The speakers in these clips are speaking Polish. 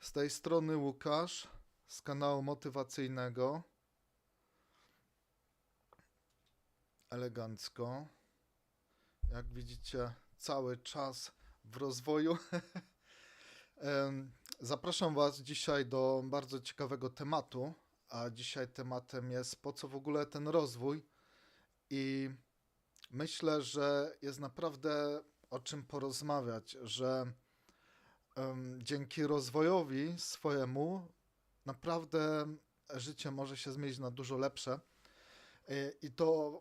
Z tej strony Łukasz z kanału motywacyjnego. Elegancko. Jak widzicie, cały czas w rozwoju. Zapraszam Was dzisiaj do bardzo ciekawego tematu. A dzisiaj tematem jest po co w ogóle ten rozwój. I myślę, że jest naprawdę o czym porozmawiać, że dzięki rozwojowi swojemu naprawdę życie może się zmienić na dużo lepsze. Y, I to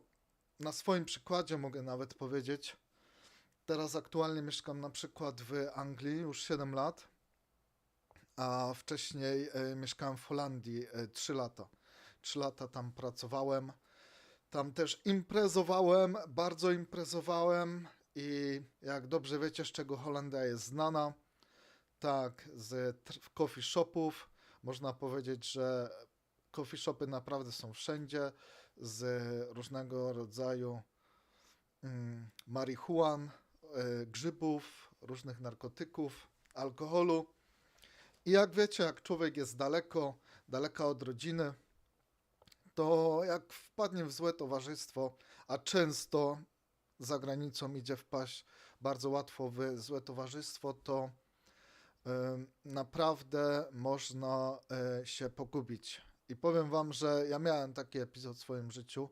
na swoim przykładzie mogę nawet powiedzieć. Teraz aktualnie mieszkam na przykład w Anglii już 7 lat, a wcześniej y, mieszkałem w Holandii y, 3 lata. 3 lata tam pracowałem. Tam też imprezowałem, bardzo imprezowałem i jak dobrze wiecie, z czego Holandia jest znana, tak, z coffee shopów. Można powiedzieć, że coffee shopy naprawdę są wszędzie, z różnego rodzaju mm, marihuan, y, grzybów, różnych narkotyków, alkoholu. I jak wiecie, jak człowiek jest daleko, daleka od rodziny, to jak wpadnie w złe towarzystwo, a często za granicą idzie wpaść bardzo łatwo w złe towarzystwo, to naprawdę można e, się pogubić. I powiem wam, że ja miałem taki epizod w swoim życiu.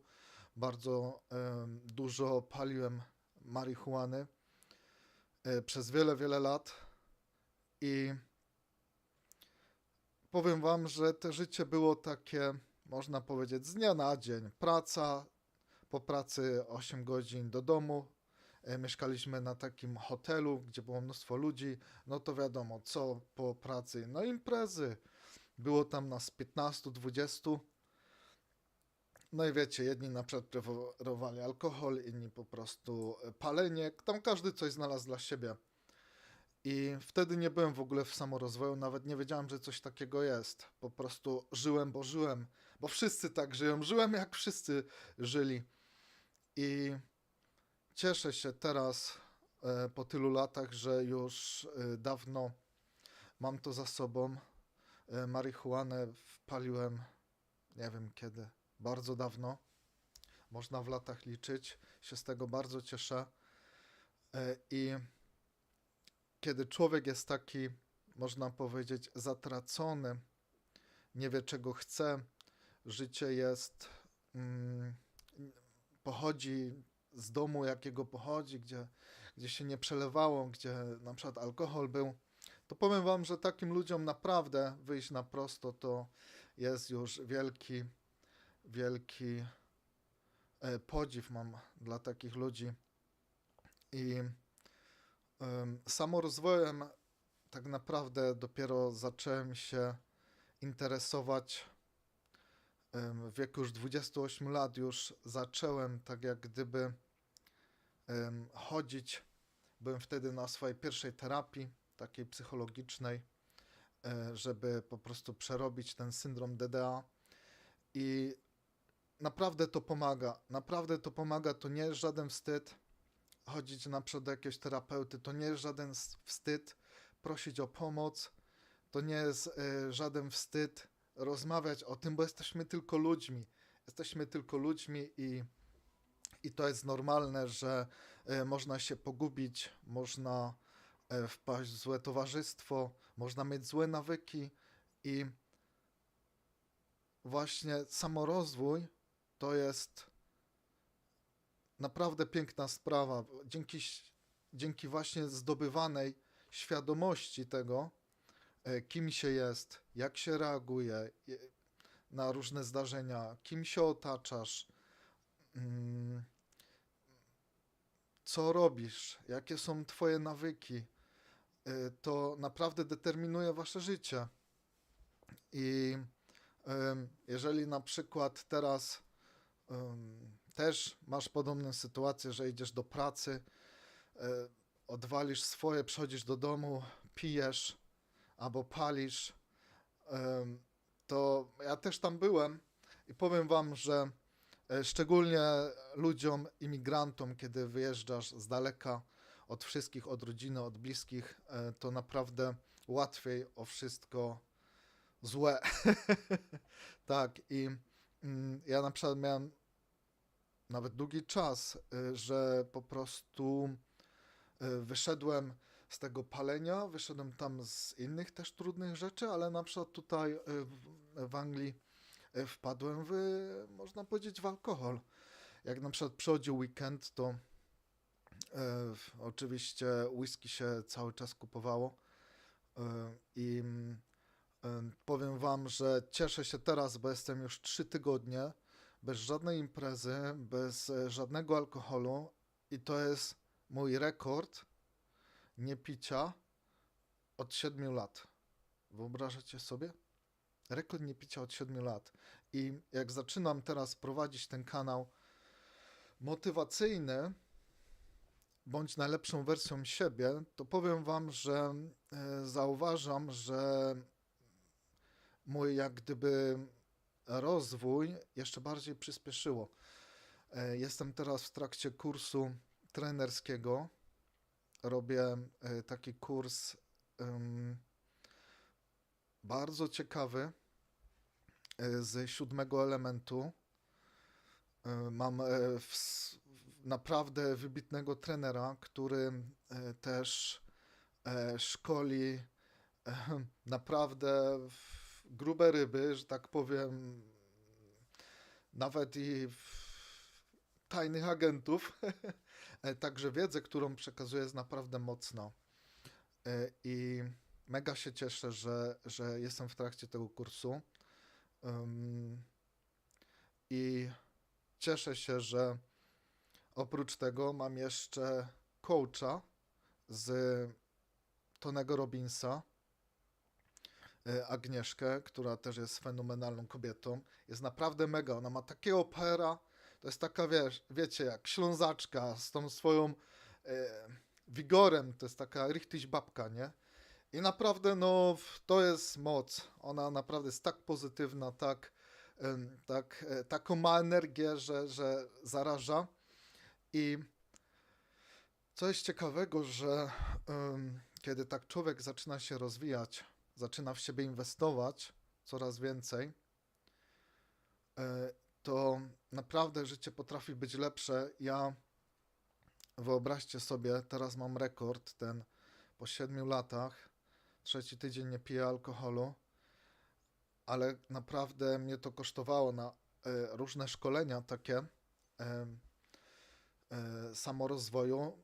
Bardzo dużo paliłem marihuany e, przez wiele, wiele lat i powiem wam, że to życie było takie, można powiedzieć, z dnia na dzień. Praca, po pracy 8 godzin do domu. E, Mieszkaliśmy na takim hotelu, gdzie było mnóstwo ludzi. No to wiadomo, co po pracy. No imprezy. Było tam nas 15-20. No i wiecie, jedni na przykład preferowali alkohol, inni po prostu e, palenie. Tam każdy coś znalazł dla siebie. I wtedy nie byłem w ogóle w samorozwoju, nawet nie wiedziałem, że coś takiego jest. Po prostu żyłem, bo żyłem, bo wszyscy tak żyją. Żyłem jak wszyscy żyli. I cieszę się teraz e, po tylu latach, że już e, dawno mam to za sobą. E, marihuanę wpaliłem, nie wiem kiedy, bardzo dawno. Można w latach liczyć. Się z tego bardzo cieszę. I kiedy człowiek jest taki, można powiedzieć, zatracony, nie wie czego chce, życie jest, mm, pochodzi z domu, jakiego pochodzi, gdzie, gdzie się nie przelewało, gdzie na przykład alkohol był, to powiem wam, że takim ludziom naprawdę wyjść na prosto to jest już wielki, wielki e, podziw mam dla takich ludzi. I Em, Samorozwojem tak naprawdę dopiero zacząłem się interesować w wieku już 28 lat. Już zacząłem tak jak gdyby chodzić. Byłem wtedy na swojej pierwszej terapii, takiej psychologicznej, e, żeby po prostu przerobić ten syndrom DDA. I naprawdę to pomaga. Naprawdę to pomaga. To nie jest żaden wstyd chodzić na przykład do jakiegoś terapeuty, to nie jest żaden wstyd prosić o pomoc, to nie jest e, żaden wstyd rozmawiać o tym, bo jesteśmy tylko ludźmi. Jesteśmy tylko ludźmi i, i to jest normalne, że e, można się pogubić, można e, wpaść w złe towarzystwo, można mieć złe nawyki i właśnie samorozwój to jest naprawdę piękna sprawa. Dzięki, dzięki właśnie zdobywanej świadomości tego, e, kim się jest, jak się reaguje je- na różne zdarzenia, kim się otaczasz, mm, co robisz, jakie są Twoje nawyki, e, to naprawdę determinuje Wasze życie. I jeżeli na przykład teraz też masz podobną sytuację, że idziesz do pracy, e, odwalisz swoje, przychodzisz do domu, pijesz albo palisz, to ja też tam byłem i powiem wam, że szczególnie ludziom, imigrantom, kiedy wyjeżdżasz z daleka od wszystkich, od rodziny, od bliskich, e, to naprawdę łatwiej o wszystko złe. tak, i mm, ja na przykład miałem nawet długi czas, y, że po prostu wyszedłem z tego palenia, wyszedłem tam z innych też trudnych rzeczy, ale na przykład tutaj w, Anglii wpadłem w, można powiedzieć, w alkohol. Jak na przykład przychodził weekend, to y, oczywiście whisky się cały czas kupowało y, i y, powiem wam, że cieszę się teraz, bo jestem już trzy tygodnie bez żadnej imprezy, bez e, żadnego alkoholu i to jest mój rekord niepicia od 7 lat. Wyobrażacie sobie? Rekord niepicia od 7 lat. I jak zaczynam teraz prowadzić ten kanał motywacyjny, bądź najlepszą wersją siebie, to powiem wam, że e, zauważam, że mój jak gdyby rozwój jeszcze bardziej przyspieszyło. E, Jestem teraz w trakcie kursu trenerskiego. Robię e, taki kurs em, bardzo ciekawy e, z siódmego elementu. E, Mam e, naprawdę wybitnego trenera, który też szkoli naprawdę grube ryby, że tak powiem, nawet i tajnych agentów. Także wiedzę, którą przekazuję, jest naprawdę mocna. I mega się cieszę, że, że jestem w trakcie tego kursu. Ym, I cieszę się, że oprócz tego mam jeszcze coacha z Tonego Robinsa, e, Agnieszkę, która też jest fenomenalną kobietą. Jest naprawdę mega. Ona ma takiego pera. To jest taka, wiesz, wiecie, jak ślązaczka z tą swoją e, wigorem. To jest taka richtyś babka, nie? I naprawdę, no, to jest moc. Ona naprawdę jest tak pozytywna, tak, tak, e, taką ma energię, że, że zaraża. I co jest ciekawego, że em, kiedy tak człowiek zaczyna się rozwijać, zaczyna w siebie inwestować coraz więcej, e, to naprawdę życie potrafi być lepsze. Ja wyobraźcie sobie, teraz mam rekord ten po siedmiu latach, trzeci tydzień nie piję alkoholu, ale naprawdę mnie to kosztowało na e, różne szkolenia takie e, samorozwoju,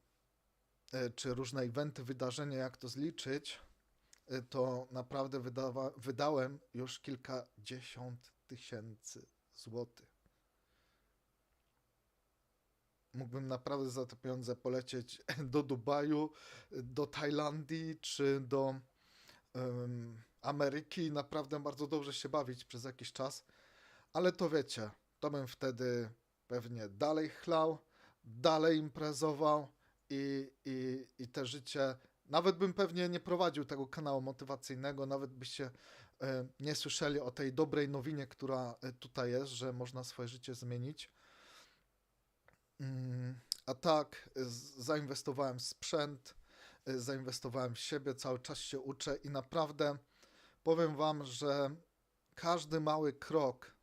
e, czy różne eventy, wydarzenia, jak to zliczyć, to naprawdę wydawa, wydałem już kilkadziesiąt tysięcy złotych. Mógłbym naprawdę za te pieniądze polecieć do Dubaju, do Tajlandii czy do em, Ameryki i naprawdę bardzo dobrze się bawić przez jakiś czas. Ale to wiecie, to bym wtedy pewnie dalej chlał, dalej imprezował i, i, i te życie. Nawet bym pewnie nie prowadził tego kanału motywacyjnego, nawet byście nie słyszeli o tej dobrej nowinie, która e, tutaj jest, że można swoje życie zmienić. Mm, A tak, zainwestowałem w sprzęt, zainwestowałem w siebie, cały czas się uczę i naprawdę powiem Wam, że każdy mały krok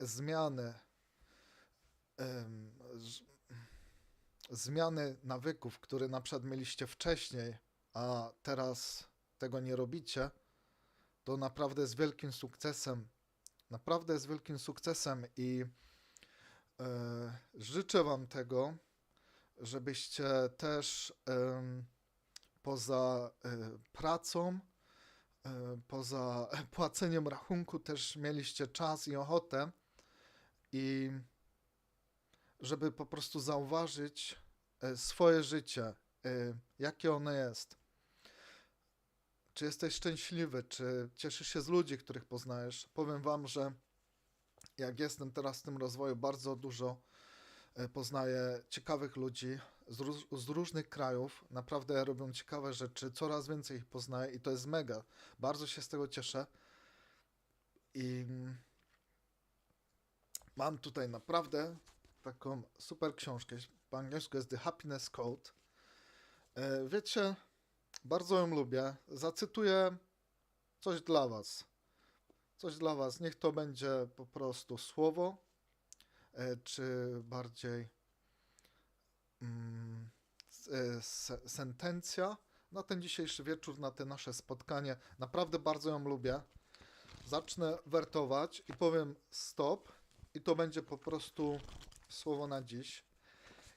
zmiany, zmiany nawyków, które na przykład mieliście wcześniej, a teraz tego nie robicie, to naprawdę jest wielkim sukcesem. Naprawdę jest wielkim sukcesem i E, życzę Wam tego, żebyście też poza e, pracą, e, poza płaceniem rachunku, też mieliście czas i ochotę i żeby po prostu zauważyć e, swoje życie, jakie ono jest. Czy jesteś szczęśliwy, czy cieszysz się z ludzi, których poznajesz? Powiem Wam, że jak jestem teraz w tym rozwoju, bardzo dużo poznaję ciekawych ludzi z, róż, z różnych krajów. Naprawdę robią ciekawe rzeczy, coraz więcej ich poznaję i to jest mega. Bardzo się z tego cieszę. I mm, mam tutaj naprawdę taką super książkę. Po angielsku jest The Happiness Code. E, Wiecie, Bardzo ją lubię. Zacytuję coś dla Was. Coś dla Was. Niech to będzie po prostu słowo, e, czy bardziej mm, e, se- sentencja na ten dzisiejszy wieczór, na te nasze spotkanie. Naprawdę bardzo ją lubię. Zacznę wertować i powiem stop, i to będzie po prostu słowo na dziś.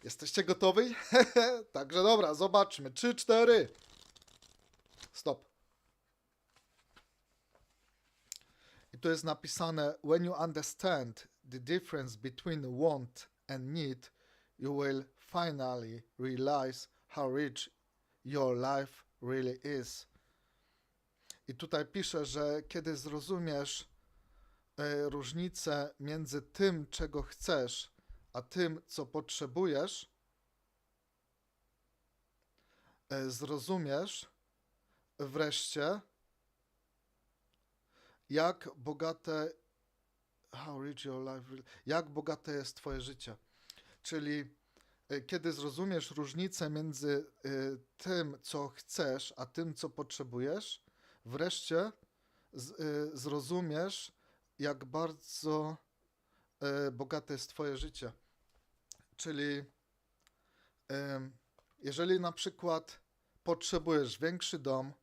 Jesteście gotowi? Także dobra, zobaczmy. 3, 4. Stop. I tu jest napisane: When you understand the difference between want and need, you will finally realize how rich your life really is. I tutaj pisze, że kiedy zrozumiesz e, różnicę między tym, czego chcesz, a tym, co potrzebujesz, e, zrozumiesz wreszcie, jak bogate how rich your life jak bogate jest twoje życie. Czyli e, kiedy zrozumiesz różnicę między e, tym, co chcesz, a tym, co potrzebujesz, wreszcie e, zrozumiesz, jak bardzo bogate jest twoje życie. Czyli jeżeli na przykład potrzebujesz większy dom,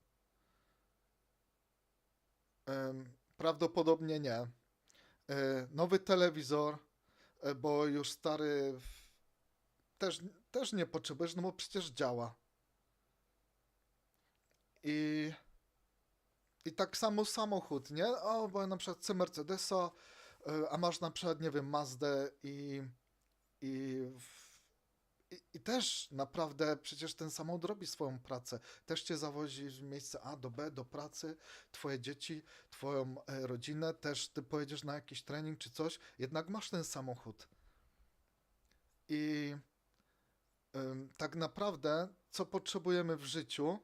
prawdopodobnie nie. E, Nowy telewizor, e, bo już stary też, też nie potrzebujesz, no bo przecież działa. I, I tak samo samochód, nie? O, bo na przykład chcę Mercedesa, e, a masz na przykład, nie wiem, Mazdę i, i, w- i, też naprawdę przecież ten samochód robi swoją pracę. Też cię zawozi z miejsca A do B, do pracy, twoje dzieci, twoją e, rodzinę, też ty pojedziesz na jakiś trening czy coś, jednak masz ten samochód. I ym, tak naprawdę, co potrzebujemy w życiu,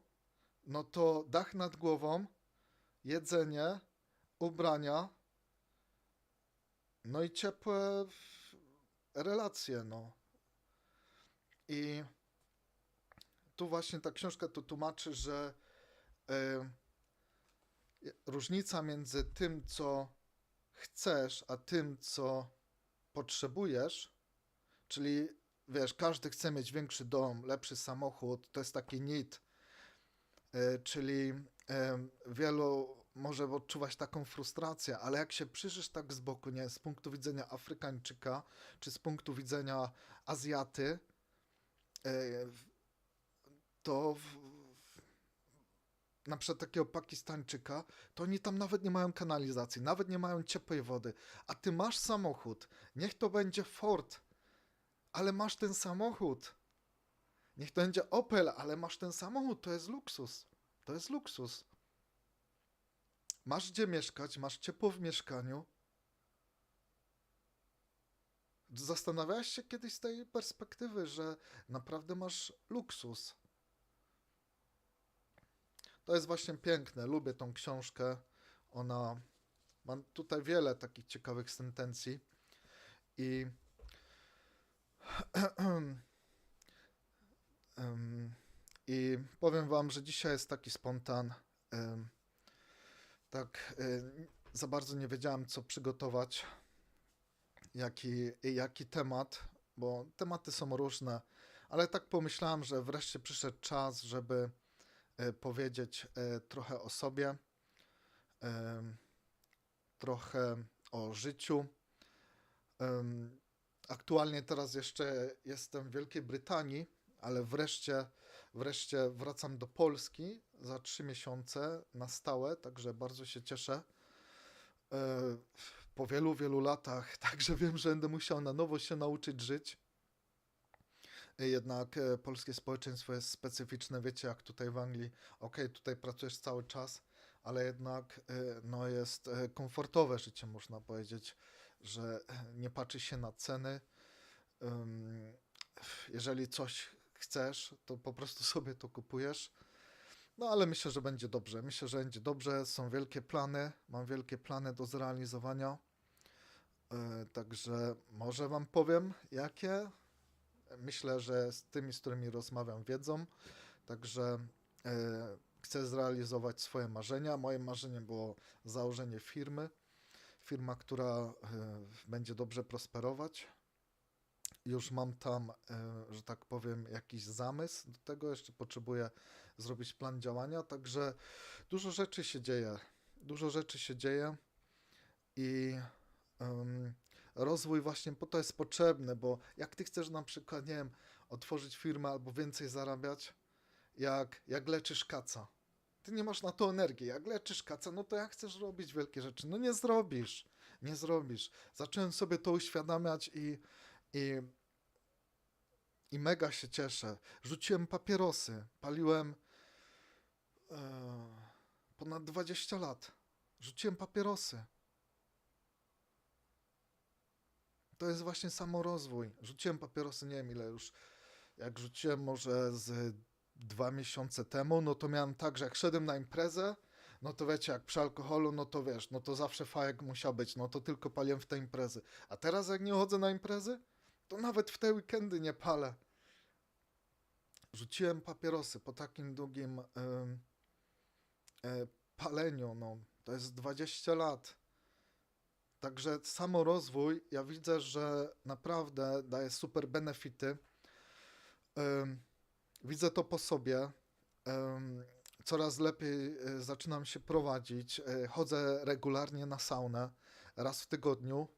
no to dach nad głową, jedzenie, ubrania, no i ciepłe relacje, no. I tu właśnie ta książka to tłumaczy, że y, różnica między tym, co chcesz, a tym, co potrzebujesz, czyli wiesz, każdy chce mieć większy dom, lepszy samochód, to jest taki need, y, czyli em, wielu może odczuwać taką frustrację, ale jak się przyjrzysz tak z boku, nie, z punktu widzenia Afrykańczyka, czy z punktu widzenia Azjaty, to w, w, na przykład takiego Pakistańczyka, to oni tam nawet nie mają kanalizacji, nawet nie mają ciepłej wody, a ty masz samochód, niech to będzie Ford, ale masz ten samochód. Niech to będzie Opel, ale masz ten samochód, to jest luksus. To jest luksus. Masz gdzie mieszkać, masz ciepło w mieszkaniu. Zastanawiałeś się kiedyś z tej perspektywy, że naprawdę masz luksus. To jest właśnie piękne. Lubię tą książkę. Ona ma tutaj wiele takich ciekawych sentencji. I I powiem wam, że dzisiaj jest taki spontan. Tak, y, za bardzo nie wiedziałem, co przygotować, jaki, jaki temat, bo tematy są różne, ale tak pomyślałem, że wreszcie przyszedł czas, żeby e, powiedzieć e, trochę o sobie, em, trochę o życiu. Aktualnie teraz jeszcze jestem w Wielkiej Brytanii, ale wreszcie, wreszcie wracam do Polski za trzy miesiące na stałe, także bardzo się cieszę. Po wielu, wielu latach, także wiem, że będę musiał na nowo się nauczyć żyć. Jednak e, polskie społeczeństwo jest specyficzne, wiecie, jak tutaj w Anglii. Okej, tutaj pracujesz cały czas, ale jednak e, no, jest e, komfortowe życie, można powiedzieć, że nie patrzy się na ceny. Jeżeli coś chcesz, to po prostu sobie to kupujesz. No ale myślę, że będzie dobrze. Myślę, że będzie dobrze. Są wielkie plany. Mam wielkie plany do zrealizowania. E, Także może Wam powiem, jakie. Myślę, że z tymi, z którymi rozmawiam, wiedzą. Także e, chcę zrealizować swoje marzenia. Moje marzenie było założenie firmy. Firma, która e, będzie dobrze prosperować. Już mam tam, że tak powiem, jakiś zamysł do tego. Jeszcze potrzebuję zrobić plan działania. Także dużo rzeczy się dzieje. Dużo rzeczy się dzieje i em, rozwój właśnie po to jest potrzebny, bo jak ty chcesz na przykład, nie wiem, otworzyć firmę albo więcej zarabiać, jak, jak leczysz kaca. Ty nie masz na to energii. Jak leczysz kaca, no to jak chcesz robić wielkie rzeczy? No nie zrobisz. Nie zrobisz. Zacząłem sobie to uświadamiać i, i, i mega się cieszę. Rzuciłem papierosy. Paliłem e, ponad 20 lat. Rzuciłem papierosy. To jest właśnie samorozwój. Rzuciłem papierosy, nie wiem ile już. Jak rzuciłem może z dwa miesiące temu, no to miałem tak, że jak szedłem na imprezę, no to wiecie, jak przy alkoholu, no to wiesz, no to zawsze fajek musiał być, no to tylko paliłem w te imprezy. A teraz jak nie chodzę na imprezy, to nawet w te weekendy nie palę. Rzuciłem papierosy po takim długim em, e, paleniu, no to jest 20 lat. Także samorozwój, ja widzę, że naprawdę daje super benefity. Em, widzę to po sobie. Coraz lepiej e, zaczynam się prowadzić. E, chodzę regularnie na saunę raz w tygodniu.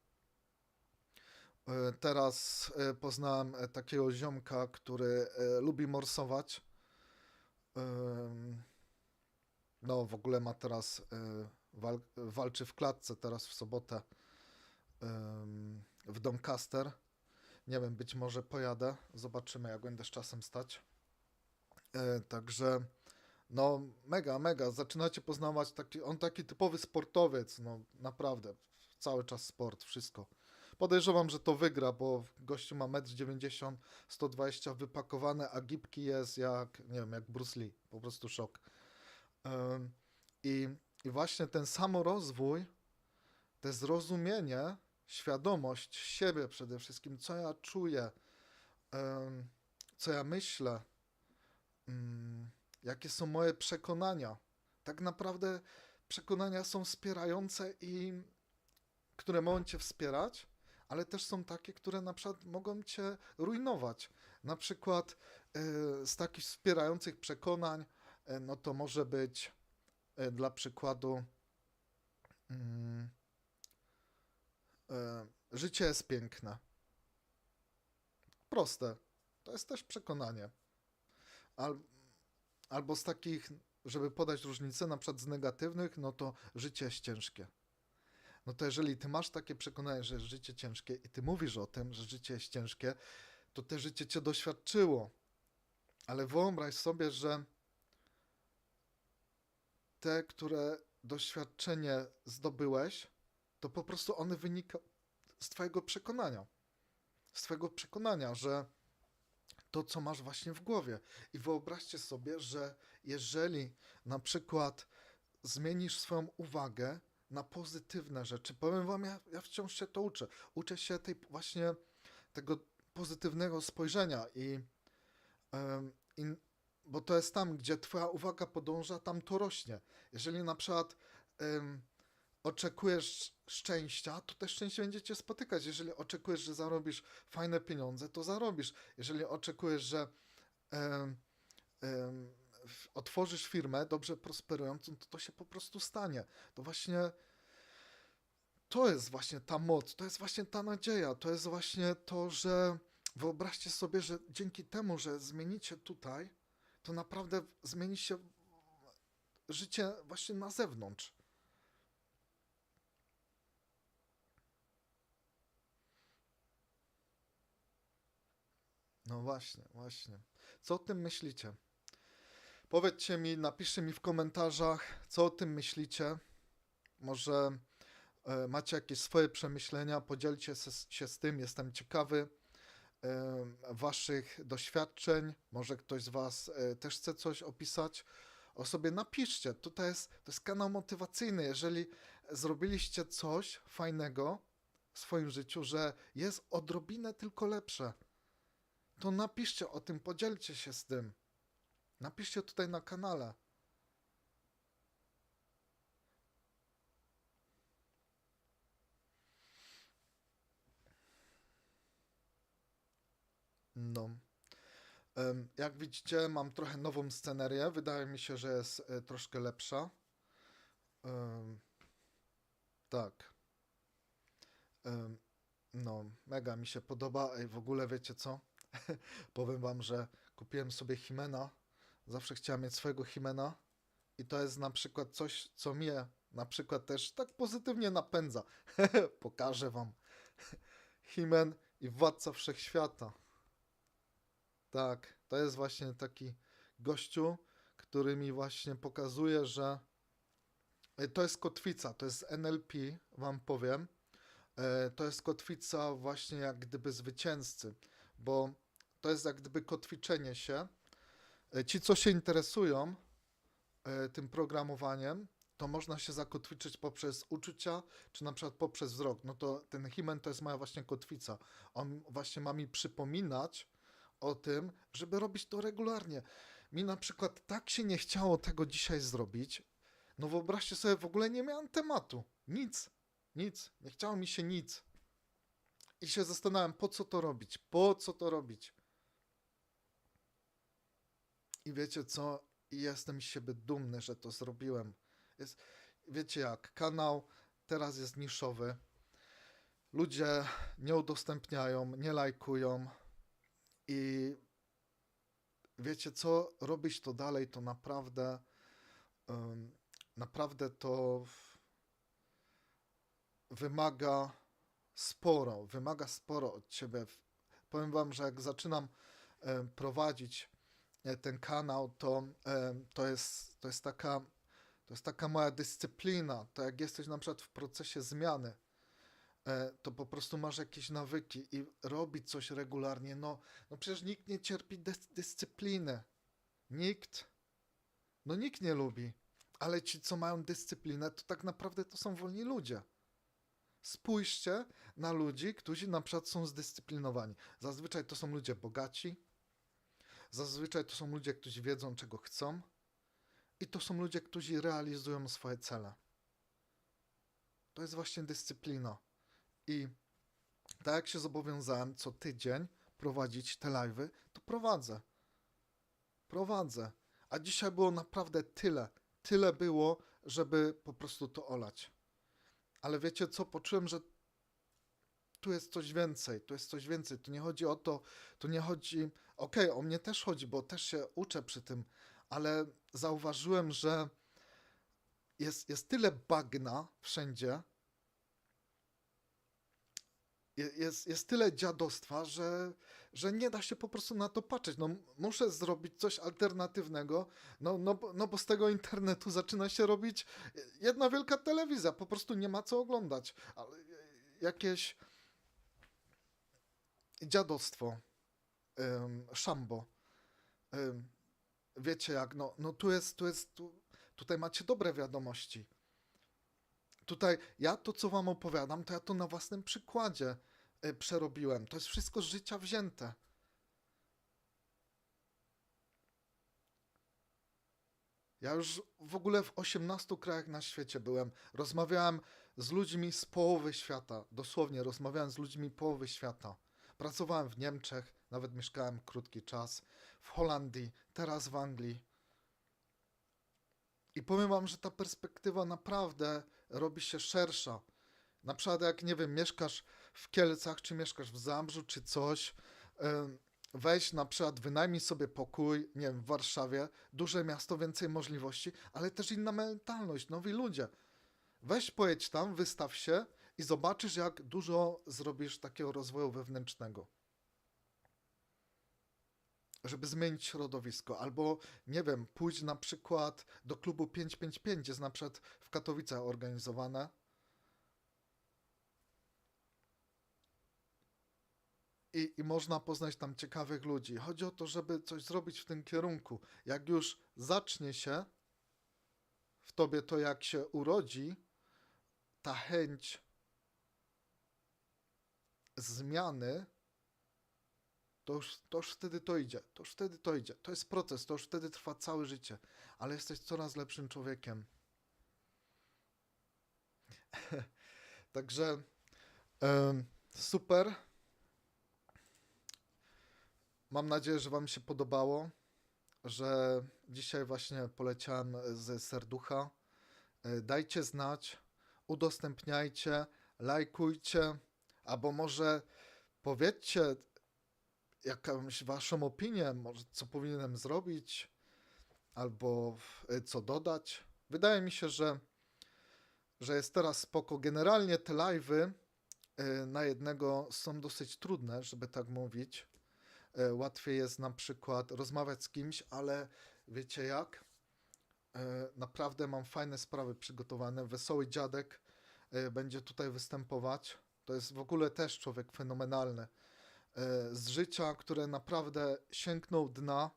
E, Teraz e, poznałem e, takiego ziomka, który lubi morsować. No, w ogóle ma teraz wal, walczy w klatce teraz w sobotę w Doncaster. Nie wiem, być może pojadę. Zobaczymy, jak będę z czasem stać. Także no mega, mega. Zaczynacie poznawać taki, on taki typowy sportowiec, no naprawdę. Cały czas sport, wszystko. Podejrzewam, że to wygra, bo gościu ma 1,90 m, 120 wypakowane, a gibki jest jak, nie wiem, jak Bruce Lee. Po prostu szok. I, I właśnie ten samorozwój, to zrozumienie, świadomość siebie przede wszystkim, co ja czuję, co ja myślę, mm, jakie są moje przekonania. Tak naprawdę przekonania są wspierające i które mogą cię wspierać, ale też są takie, które na przykład mogą cię rujnować. Na przykład y, z takich wspierających przekonań, y, no to może być y, dla przykładu mm, życie jest piękne. Proste. To jest też przekonanie. Al, albo z takich, żeby podać różnicę, na przykład z negatywnych, no to życie jest ciężkie. No to jeżeli ty masz takie przekonanie, że życie ciężkie i ty mówisz o tym, że życie jest ciężkie, to te życie cię doświadczyło. Ale wyobraź sobie, że te, które doświadczenie zdobyłeś, to po prostu one wynika z twojego przekonania. Z twojego przekonania, że to, co masz właśnie w głowie. I wyobraźcie sobie, że jeżeli na przykład zmienisz swoją uwagę na pozytywne rzeczy, powiem wam, ja, ja wciąż się to uczę. Uczę się tej właśnie tego pozytywnego spojrzenia i, i bo to jest tam, gdzie twoja uwaga podąża, tam to rośnie. Jeżeli na przykład oczekujesz szczęścia, to też szczęście będzie cię spotykać. Jeżeli oczekujesz, że zarobisz fajne pieniądze, to zarobisz. Jeżeli oczekujesz, że otworzysz firmę dobrze prosperującą, to to się po prostu stanie. To właśnie to jest właśnie ta moc, to jest właśnie ta nadzieja, to jest właśnie to, że wyobraźcie sobie, że dzięki temu, że zmienicie tutaj, to naprawdę zmieni się życie właśnie na zewnątrz. No właśnie, właśnie. Co o tym myślicie? Powiedzcie mi, napiszcie mi w komentarzach, co o tym myślicie. Może e, macie jakieś swoje przemyślenia, podzielcie się z tym, jestem ciekawy e, waszych doświadczeń. Może ktoś z was e, też chce coś opisać. O sobie napiszcie. Tutaj jest, to jest kanał motywacyjny. Jeżeli zrobiliście coś fajnego w swoim życiu, że jest odrobinę tylko lepsze, to napiszcie o tym, podzielcie się z tym. Napiszcie tutaj na kanale. No. Jak widzicie, mam trochę nową scenerię. Wydaje mi się, że jest e, troszkę lepsza. Tak. No, mega mi się podoba. Ej, w ogóle wiecie co? Powiem wam, że kupiłem sobie Himena. Zawsze chciałem mieć swojego Himena. I to jest na przykład coś, co mnie na przykład też tak pozytywnie napędza. Pokażę wam. Himen i Władca Wszechświata. Tak, to jest właśnie taki gościu, który mi właśnie pokazuje, że e, to jest kotwica, to jest NLP, wam powiem. E, To jest kotwica właśnie jak gdyby zwycięzcy, bo to jest jak gdyby kotwiczenie się. E, Ci, co się interesują e, tym programowaniem, to można się zakotwiczyć poprzez uczucia, czy na przykład poprzez wzrok. No to ten himen to jest moja właśnie kotwica. On właśnie ma mi przypominać o tym, żeby robić to regularnie. Mi na przykład tak się nie chciało tego dzisiaj zrobić. No wyobraźcie sobie, w ogóle nie miałem tematu. Nic. Nic. Nie chciało mi się nic. I się zastanawiam, po co to robić? Po co to robić? I wiecie co? Jestem z siebie dumny, że to zrobiłem. Jest, wiecie jak, kanał teraz jest niszowy. Ludzie nie udostępniają, nie lajkują. I wiecie co? Robić to dalej to naprawdę, em, naprawdę to w- wymaga sporo, wymaga sporo od ciebie. Powiem wam, że jak zaczynam prowadzić ten kanał, to, em, to, jest, to, jest taka, to jest taka moja dyscyplina. To jak jesteś na przykład w procesie zmiany, e, to po prostu masz jakieś nawyki i robić coś regularnie. No, no przecież nikt nie cierpi dys- dyscypliny. Nikt. No nikt nie lubi. Ale ci, co mają dyscyplinę, to tak naprawdę to są wolni ludzie. Spójrzcie na ludzi, którzy na przykład są zdyscyplinowani. Zazwyczaj to są ludzie bogaci. Zazwyczaj to są ludzie, którzy wiedzą, czego chcą. I to są ludzie, którzy realizują swoje cele. To jest właśnie dyscyplina. I tak jak się zobowiązałem co tydzień prowadzić te live'y, to prowadzę. Prowadzę. A dzisiaj było naprawdę tyle. Tyle było, żeby po prostu to olać. Ale wiecie co? Poczułem, że tu jest coś więcej, tu jest coś więcej. Tu nie chodzi o to, tu nie chodzi. Okej, o mnie też chodzi, bo też się uczę przy tym, ale zauważyłem, że jest, jest tyle bagna wszędzie, je- jest, jest tyle dziadostwa, że, że nie da się po prostu na to patrzeć. No, muszę zrobić coś alternatywnego, no, no, no bo z tego internetu zaczyna się robić jedna wielka telewizja, po prostu nie ma co oglądać. Ale jakieś dziadostwo, ym, szambo. Wiecie jak, no, no tu jest, tu jest, tu, tutaj macie dobre wiadomości. Tutaj ja to, co wam opowiadam, to ja to na własnym przykładzie y, przerobiłem. To jest wszystko z życia wzięte. Ja już w ogóle w 18 krajach na świecie byłem. Rozmawiałem z ludźmi z połowy świata. Dosłownie rozmawiałem z ludźmi połowy świata. Pracowałem w Niemczech, nawet mieszkałem krótki czas, w Holandii, teraz w Anglii. I powiem wam, że ta perspektywa naprawdę robi się szersza. Na przykład jak, nie wiem, mieszkasz w Kielcach, czy mieszkasz w Zabrzu, czy coś, weź na przykład, wynajmij sobie pokój, nie wiem, w Warszawie, duże miasto, więcej możliwości, ale też inna mentalność, nowi ludzie. Weź pojedź tam, wystaw się i zobaczysz, jak dużo zrobisz takiego rozwoju wewnętrznego. Żeby zmienić środowisko, albo nie wiem, pójdź na przykład do klubu 555, jest na przykład w Katowicach organizowane. I, I można poznać tam ciekawych ludzi. Chodzi o to, żeby coś zrobić w tym kierunku. Jak już zacznie się w tobie to, jak się urodzi, ta chęć zmiany, to już, to już wtedy to idzie, to już wtedy to idzie. To jest proces, to już wtedy trwa całe życie, ale jesteś coraz lepszym człowiekiem. Także em, super. Mam nadzieję, że Wam się podobało, że dzisiaj właśnie poleciałem ze serducha. E, Dajcie znać, udostępniajcie, lajkujcie, albo może powiedzcie jakąś Waszą opinię, może co powinienem zrobić, albo e, co dodać. Wydaje mi się, że, że jest teraz spoko. Generalnie te live'y e, na jednego są dosyć trudne, żeby tak mówić. E, Łatwiej jest na przykład rozmawiać z kimś, ale wiecie jak? Naprawdę mam fajne sprawy przygotowane. Wesoły dziadek będzie tutaj występować. To jest w ogóle też człowiek fenomenalny. E, Z życia, które naprawdę sięgnął dna,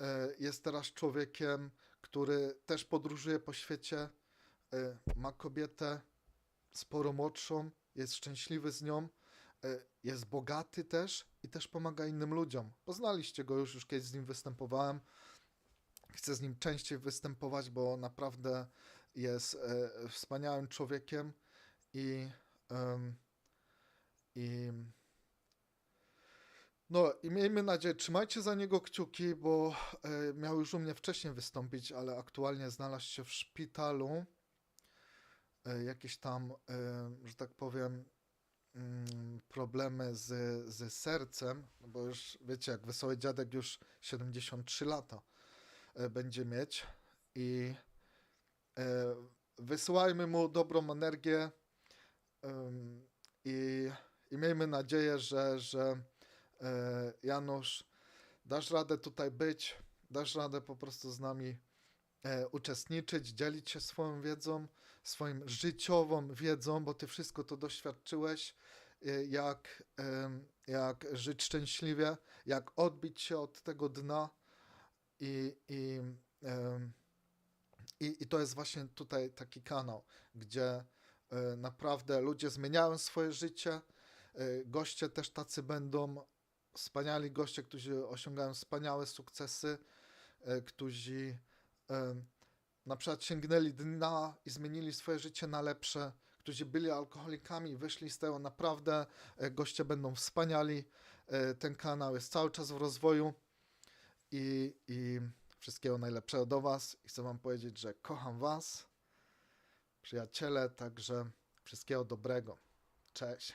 e, jest teraz człowiekiem, który też podróżuje po świecie. e, Ma kobietę sporo młodszą, jest szczęśliwy z nią, jest bogaty też i też pomaga innym ludziom. Poznaliście go już, już kiedyś z nim występowałem. Chcę z nim częściej występować, bo naprawdę jest wspaniałym człowiekiem i, em, i no i miejmy nadzieję, trzymajcie za niego kciuki, bo e, miał już u mnie wcześniej wystąpić, ale aktualnie znalazł się w szpitalu. E, jakieś tam, e, że tak powiem, mm, problemy z, z sercem, no bo już wiecie, jak wesoły dziadek już 73 lata będzie mieć i wysyłajmy mu dobrą energię i, i miejmy nadzieję, że, że e, Janusz dasz radę tutaj być, dasz radę po prostu z nami e, uczestniczyć, dzielić się swoją wiedzą, swoim życiową wiedzą, bo ty wszystko to doświadczyłeś, e, jak, jak żyć szczęśliwie, jak odbić się od tego dna i, i, i, i to jest właśnie tutaj taki kanał, gdzie naprawdę ludzie zmieniają swoje życie, e, goście też tacy będą, wspaniali goście, którzy osiągają wspaniałe sukcesy, e, którzy na przykład sięgnęli dna i zmienili swoje życie na lepsze, którzy byli alkoholikami i wyszli z tego. Naprawdę e, goście będą wspaniali. E, Ten kanał jest cały czas w rozwoju i, i wszystkiego najlepszego do Was. I chcę Wam powiedzieć, że kocham Was, przyjaciele, także wszystkiego dobrego. Cześć.